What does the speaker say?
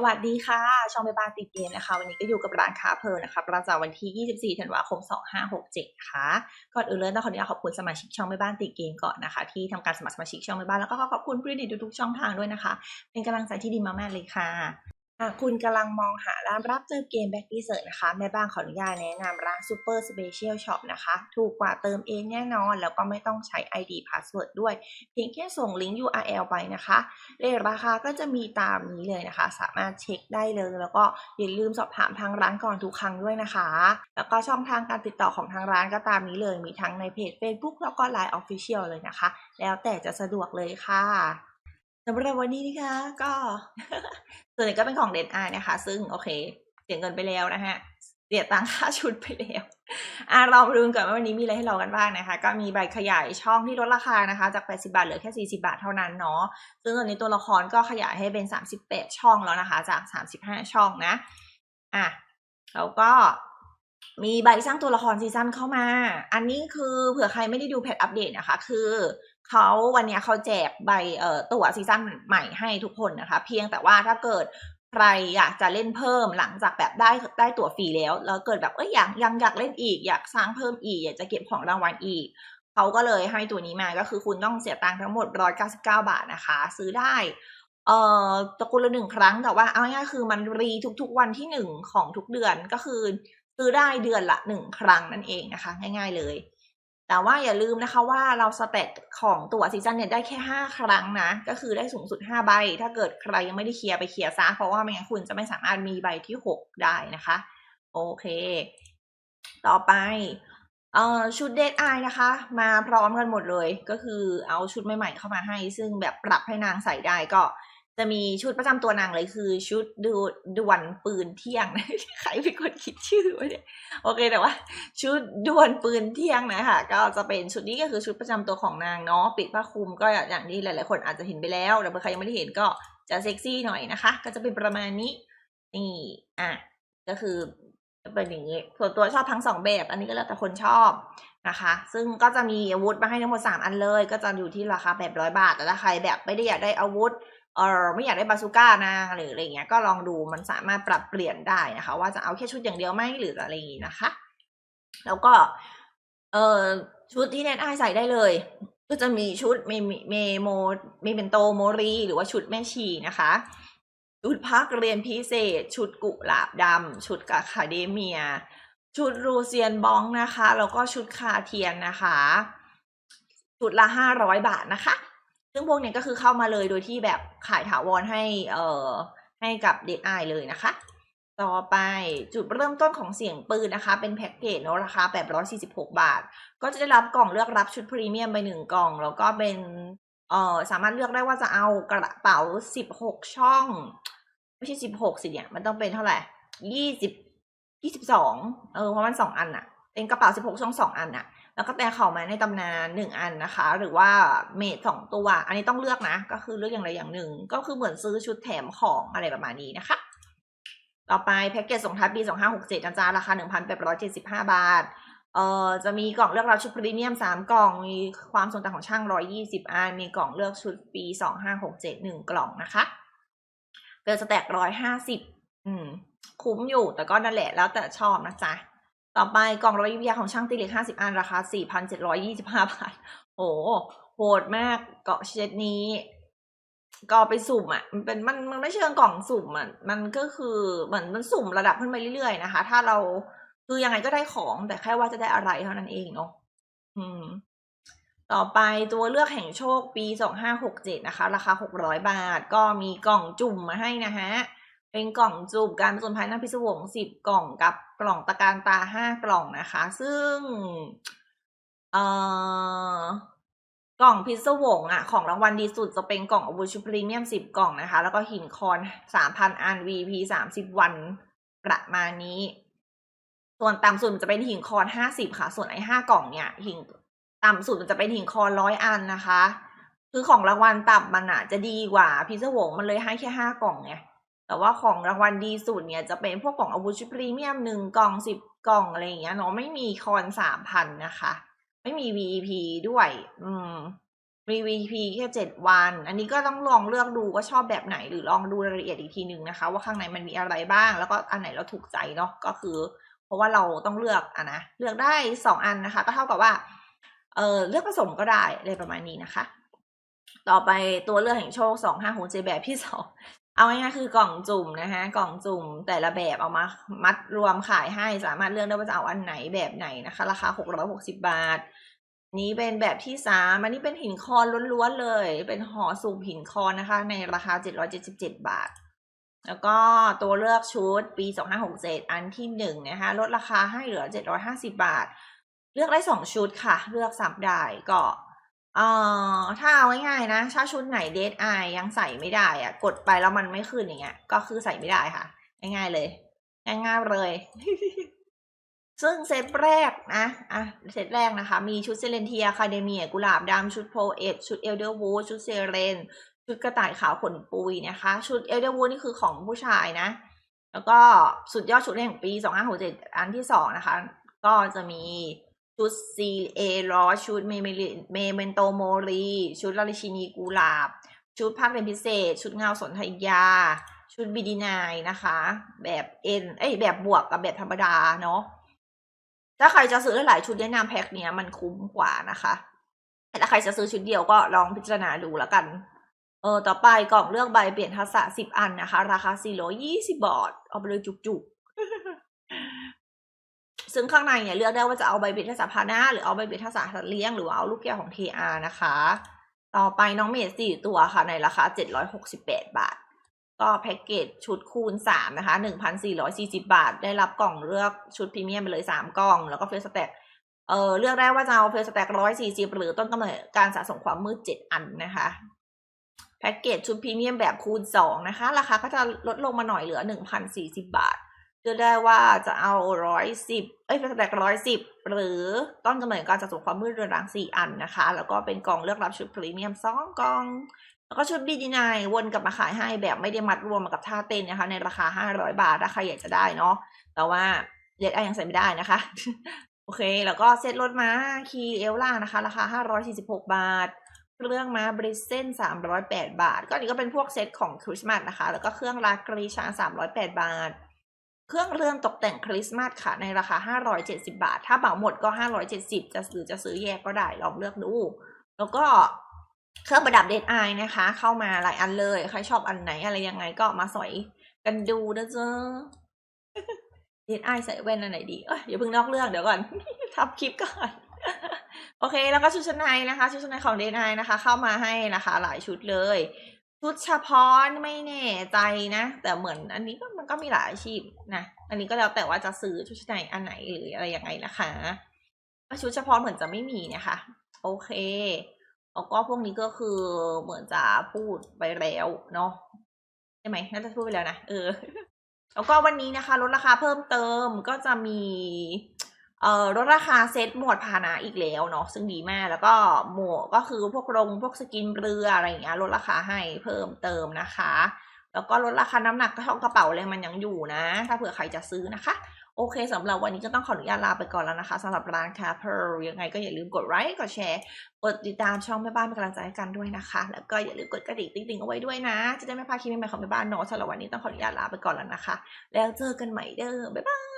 สวัสดีค่ะ ช่องแม่บ้านติดเกมนะคะ วันนี้ก็อยู่กับร้านค้าเพลินนะคะ ประจำวันที่ 24 ธันวาคม 2567 ค่ะ ก่อนอื่นเลยต้องขออนุญาตขอบคุณสมาชิกช่องแม่บ้านติดเกมก่อนนะคะ ที่ทำการสมัครสมาชิกช่องแม่บ้านแล้วก็ขอบคุณผู้ติดทุกๆช่องทางด้วยนะคะ เป็นกำลังใจที่ดีมากๆเลยค่ะ หากคุณกำลังมองหาร้านรับเติมเกมแบ็กดีเซอร์นะคะ แม่บ้านขออนุญาตแนะนำร้าน Super Special Shop นะคะ ถูกกว่าเติมเองแน่นอน แล้วก็ไม่ต้องใช้ ID Password ด้วย เพียงแค่ส่งลิงก์ URL ไปนะคะเลทราคาก็จะมีตามนี้เลยนะคะ สามารถเช็คได้เลย แล้วก็อย่าลืมสอบถามทางร้านก่อนทุกครั้งด้วยนะคะ แล้วก็ช่องทางการติดต่อของทางร้านก็ตามนี้เลย มีทั้งในเพจ Facebook แล้วก็ Line Official เลยนะคะ แล้วแต่จะสะดวกเลยค่ะ สำหรับวันนี้นะคะ ก็ส่วนใหญ่ก็เป็นของเดนไอนะคะ ซึ่งโอเคเสียเงินไปแล้วนะฮะเสียตังค่าชุดไปแล้วอะเราดูกันก่อนว่าวันนี้มีอะไรให้เรากันบ้างนะคะ ก็มีใบขยายช่องที่ลดราคานะคะ จาก 80 บาทเหลือแค่ 40 บาทเท่านั้นเนาะ ซึ่งตอนนี้ตัวละครก็ขยายให้เป็น 38 ช่องแล้วนะคะ จาก 35 ช่องนะ อะแล้วก็มีใบสร้างตัวละครซีซั่นเข้ามา อันนี้คือเผื่อใครไม่ได้ดูแพทอัปเดตนะคะ คือ เขาวันนี้เขาแจกใบเอ่อตั๋วซีซั่นใหม่ให้ทุกคนนะคะ เพียงแต่ว่าถ้าเกิดใครอยากจะเล่นเพิ่มหลังจากแบบได้ได้ตั๋วฟรีแล้ว แล้วเกิดแบบเอ้ยอยากยังอยากเล่นอีก อยากสร้างเพิ่มอีก อยากจะเก็บของรางวัลอีกเขาก็เลยให้ตัวนี้มาก็คือคุณต้องเสียตังค์ทั้งหมด 199 บาทนะคะ ซื้อได้เอ่อตะกูลละหนึ่งครั้งแต่ว่าเอาง่ายๆคือมันรีทุกๆวันที่หนึ่งของทุกเดือนก็คือซื้อได้เดือนละหนึ่งครั้งนั่นเองนะคะ ง่าย ๆเลย แต่ว่าอย่าลืมนะคะว่าเราสเตตของตัวซีซันเนี่ยได้แค่ 5 ครั้งนะ ก็คือได้สูงสุด 5 ใบ ถ้าเกิดใครยังไม่ได้เคลียร์ไปเคลียร์ซะ เพราะว่าไม่งั้นคุณจะไม่สามารถมีใบที่ 6 ได้นะคะ โอเค ต่อไปเอ่อชุดเดทไอนะคะ มาพร้อมกันหมดเลย ก็คือเอาชุดใหม่ๆเข้ามาให้ ซึ่งแบบปรับให้นางใส่ได้ก็ จะมีชุดประจำตัวนางเลยคือชุดดูดวนปืนเที่ยงใครเป็นคนคิดชื่อวะเนี่ยโอเคแต่ว่า ชุดดวลปืนเที่ยงนะคะก็จะเป็นชุดนี้ก็คือชุดประจำตัวของนางเนาะปิดผ้าคลุมก็อย่างที่หลาย ๆ คนอาจจะเห็นไปแล้วแต่ใครยังไม่ได้เห็นก็จะเซ็กซี่หน่อยนะคะ ก็จะเป็นประมาณนี้นี่อะก็คือเป็นอย่างนี้ส่วนตัวชอบทั้งสองแบบ อันนี้ก็แล้วแต่คนชอบนะคะ ซึ่งก็จะมีอาวุธมาให้ทั้งหมดสามอันเลย ก็จะอยู่ที่ราคาแบบร้อยบาทแต่ถ้าใครแบบไม่ได้อยากได้อาวุธ เออไม่อยากได้บาซูก้านางหรืออะไรเงี้ยก็ลองดูมันสามารถปรับเปลี่ยนได้นะคะ ว่าจะเอาแค่ชุดอย่างเดียวไหมหรืออะไรอย่างงี้นะคะ แล้วก็เออชุดที่แนนไอายใส่ได้เลย ก็จะมีชุดเมเมโมเมเบนโตโมรี หรือว่าชุดแม่ชีนะคะชุดพักเรียนพิเศษ ชุดกุหลาบดำชุดกาคาเดเมีย ชุดรูเซียนบองนะคะ แล้วก็ชุดคาเทียนนะคะ ชุดละห้าร้อยบาทนะคะ ซึ่งพวกเนี้ยก็คือเข้ามาเลยโดยที่แบบขายถาวรให้เอ่อให้กับเด็กไอเลยนะคะ ต่อไปจุดเริ่มต้นของเสียงปืนนะคะ เป็นแพ็กเกจเนาะราคา 846 บาท ก็จะได้รับกล่องเลือกรับชุดพรีเมียมไปหนึ่งกล่อง แล้วก็เป็นเอ่อสามารถเลือกได้ว่าจะเอากระเป๋า 16 ช่อง ไม่ใช่ 16 สิเนี่ย มันต้องเป็นเท่าไหร่ 20 22 เออเพราะมันสองอันอะเป็นกระเป๋า 16 ช่องสองอันอะ แล้วก็แต่เข่ามาในตำนานหนึ่งอันนะคะ หรือว่าเมดสองตัว อันนี้ต้องเลือกนะ ก็คือเลือกอย่างใดอย่างหนึ่ง ก็คือเหมือนซื้อชุดแถมของอะไรประมาณนี้นะคะ ต่อไปแพ็กเกจส่งท้ายปี 2567นะจ๊ะราคา 1,875 บาทเอ่อจะมีกล่องเลือกรับชุดพรีเมียม 3 กล่อง มีความทรงจำของช่าง 120 อัน มีกล่องเลือกชุดปี 2567 1 กล่องนะคะเป็นสแต็ก150 อืม คุ้มอยู่แต่ก็นั่นแหละแล้วแต่ชอบนะจ๊ะ ต่อไปกล่องรอยยิบยาของช่างตีเหล็ก 50 อัน ราคา 4,725 บาท โอ้โหดมากเกาะเช็ดนี้ก็ไปสุ่มอะ มันเป็นมันมันไม่เชิงกล่องสุ่มอะมันก็คือเหมือนมันสุ่มระดับขึ้นไปเรื่อยๆนะคะ ถ้าเราคือยังไงก็ได้ของ แต่แค่ว่าจะได้อะไรเท่านั้นเองเนาะอืม ต่อไปตัวเลือกแห่งโชคปี2567นะคะ ราคา600บาท ก็มีกล่องจุ่มมาให้นะฮะ เป็นกล่องจุ่มการผจญภัยน้ำพิศวง10กล่องกับกล่องตะการตา5กล่องนะคะ ซึ่ง เอ่อกล่องพิศวงอะของรางวัลดีสุดจะเป็นกล่องอาวุธชุพรีเมียม10กล่องนะคะ แล้วก็หินคอน3,000อัน VP 30วันประมาณนี้ ส่วนต่ำสุดจะเป็นหินคอน50ค่ะ ส่วนไอ้5กล่องเนี่ยหินต่ำสุดมันจะเป็นหินคอน100อันนะคะ คือของรางวัลต่ำมันอะจะดีกว่าพิศวงมันเลยให้แค่5กล่องไง แต่ว่าของรางวัลดีสุดเนี่ยจะเป็นพวกกล่องอาวุธชุดพรีเมียมหนึ่งกล่องสิบกล่องอะไรอย่างเงี้ยเนาะไม่มีคอนสามพันนะคะ ไม่มี VEP ด้วย อืมมี VP แค่เจ็ดวัน อันนี้ก็ต้องลองเลือกดูว่าชอบแบบไหน หรือลองดูรายละเอียดอีกทีหนึ่งนะคะ ว่าข้างในมันมีอะไรบ้าง แล้วก็อันไหนเราถูกใจเนาะก็คือ เพราะว่าเราต้องเลือกอะนะเลือกได้สองอันนะคะ ก็เท่ากับว่าเออเลือกผสมก็ได้อะไรประมาณนี้นะคะ ต่อไปตัวเลือกแห่งโชคสองห้าหกเจแบบที่สอง เอาง่ายๆคือกล่องจุ่มนะคะกล่องจุ่มแต่ละแบบเอามามัดรวมขายให้สามารถเลือกได้ว่าจะเอาอันไหนแบบไหนนะคะ ราคาหกร้อยหกสิบาท นี้เป็นแบบที่สามอันนี้เป็นหินคอนล้วนๆเลย เป็นห่อสูบหินคอนนะคะ ในราคาเจ็ดร้อยเจ็ดสิบาท แล้วก็ตัวเลือกชุดปีสองห้าหกเจ็ดอันที่หนึ่งนะคะลดราคาให้เหลือเจ็ดร้อยห้าสิบาท เลือกได้สองชุดค่ะ เลือกสับได้ก็ เอ่อถ้าเอาง่ายๆนะถ้าชุดไหนเดทไอยังใส่ไม่ได้อะกดไปแล้วมันไม่ขึ้นอย่างเงี้ย ก็คือใส่ไม่ได้ค่ะ ง่ายๆเลย ง่ายๆเลย ซึ่งเซตแรกนะอะเซตแรกนะคะ มีชุดเซเลนเทียคาเดเมียกุหลาบดำชุดโพเอตชุดเอลเดอร์วูชุดเซเรนชุดกระต่ายขาวขนปุยนะคะ ชุดเอลเดอร์วูนี่คือของผู้ชายนะ แล้วก็สุดยอดชุดแห่งปีสองห้าหกเจ็ดอันที่สองนะคะ ก็จะมี ชุดซีเอรอชุดเมเมเมเมนโตโมรี ชุดลาลิชินีกุหลาบ ชุดภาคเรียนพิเศษ ชุดเงาสนธยา ชุดบีดีนายนะคะ แบบเอ็นเอ้ยแบบบวกกับแบบธรรมดาเนาะถ้าใครจะซื้อหลายชุดแนะนำแพ็คเนี้ยมันคุ้มกว่านะคะแต่ถ้าใครจะซื้อชุดเดียวก็ลองพิจารณาดูแล้วกัน เออต่อไปกล่องเลือกใบเปลี่ยนทักษะสิบอันนะคะ ราคาสี่ร้อยี่สิบาท เอาไปเลยจุกๆ ซึ่งข้างในเนี่ยเลือกได้ว่าจะเอาใบเปลี่ยนทักษะพาหนะ หรือเอาใบเปลี่ยนทักษะสัตว์เลี้ยงหรือว่าเอาลูกแก้วของ TR นะคะ ต่อไปน้องเมดสี่ตัวค่ะในราคาเจ็ดร้อยหกสิบแปดบาท ก็แพ็กเกจชุดคูณสามนะคะหนึ่งพันสี่ร้อยสี่สิบาท ได้รับกล่องเลือกชุดพรีเมียมไปเลยสามกล่อง แล้วก็เฟสสแต็กเออเลือกได้ว่าจะเอาเฟสสแต็กร้อยสี่สิบหรือต้นกำเนิดการสะสมความมืดเจ็ดอันนะคะแพ็กเกจชุดพรีเมียมแบบคูณสองนะคะ ราคาก็จะลดลงมาหน่อยเหลือหนึ่งพันสี่สิบาท เลือกได้ว่าจะเอาร้อยสิบเอ้ยเฟสแต็กร้อยสิบหรือต้นกำเนิดการสะสมความมืดเรือนรางสี่อันนะคะ แล้วก็เป็นกล่องเลือกรับชุดพรีเมียมสองกล่อง แล้วก็ชุดบีดีนายวนกลับมาขายให้แบบไม่ได้มัดรวมมากับท่าเต้นนะคะ ในราคาห้าร้อยบาทถ้าใครอยากจะได้เนาะแต่ว่าเด็ดไอยังใส่ไม่ได้นะคะ โอเค แล้วก็เซตรถม้าคีเอลล่านะคะ ราคาห้าร้อยสี่สิบหกบาทเครื่องมาบริเซนสามร้อยแปดบาท ก็อันนี้ก็เป็นพวกเซตของคริสต์มาสนะคะ แล้วก็เครื่องรากรีชาสามร้อยแปดบาท เครื่องเรือนตกแต่งคริสต์มาสค่ะ ในราคาห้าร้อยเจ็ดสิบาท ถ้าเหมาหมดก็ห้าร้อยเจ็ดสิบจะซื้อจะซื้อแยกก็ได้ลองเลือกดู แล้วก็เครื่องประดับเดทไอนะคะ เข้ามาหลายอันเลย ใครชอบอันไหนอะไรยังไงก็มาสอยกันดูนะจ๊ะเดทไอใส่แว่นอันไหนดีเอ้ยอย่าเพิ่งนอกเรื่องเดี๋ยวก่อนทับคลิปก่อนโอเค แล้วก็ชุดชั้นในนะคะ ชุดชั้นในของเดทไอนะคะ เข้ามาให้นะคะ หลายชุดเลย ชุดเฉพาะไม่แน่ใจนะ แต่เหมือนอันนี้ก็ ก็มีหลายอาชีพนะอันนี้ก็แล้วแต่ว่าจะซื้อชุดชั้นในอันไหนหรืออะไรยังไงนะคะชุดเฉพาะเหมือนจะไม่มีนะคะ โอเคแล้วก็พวกนี้ก็คือเหมือนจะพูดไปแล้วเนาะใช่ไหมน่าจะพูดไปแล้วนะเออ แล้วก็วันนี้นะคะลดราคาเพิ่มเติมก็จะมีเอ่อลดราคาเซตหมวดพาหนะอีกแล้วเนาะซึ่งดีมากแล้วก็หมวกก็คือพวกรงพวกสกินเรืออะไรอย่างเงี้ยลดราคาให้เพิ่มเติมนะคะ แล้วก็ลดราคาน้ำหนักกระท่องกระเป๋าอะไรมันยังอยู่นะ ถ้าเผื่อใครจะซื้อนะคะ โอเคสำหรับวันนี้ก็ต้องขออนุญาตลาไปก่อนแล้วนะคะสำหรับร้านคาเพลยังไงก็อย่าลืมกดไลค์กดแชร์กดติดตามช่องแม่บ้านเป็นกำลังใจให้กันด้วยนะคะ แล้วก็อย่าลืมกดกระดิ่งติ๊งๆเอาไว้ด้วยนะ จะได้ไม่พลาดคลิปใหม่ๆของแม่บ้านเนาะสำหรับวันนี้ต้องขออนุญาตลาไปก่อนแล้วนะคะ แล้วเจอกันใหม่เด้อบ๊ายบาย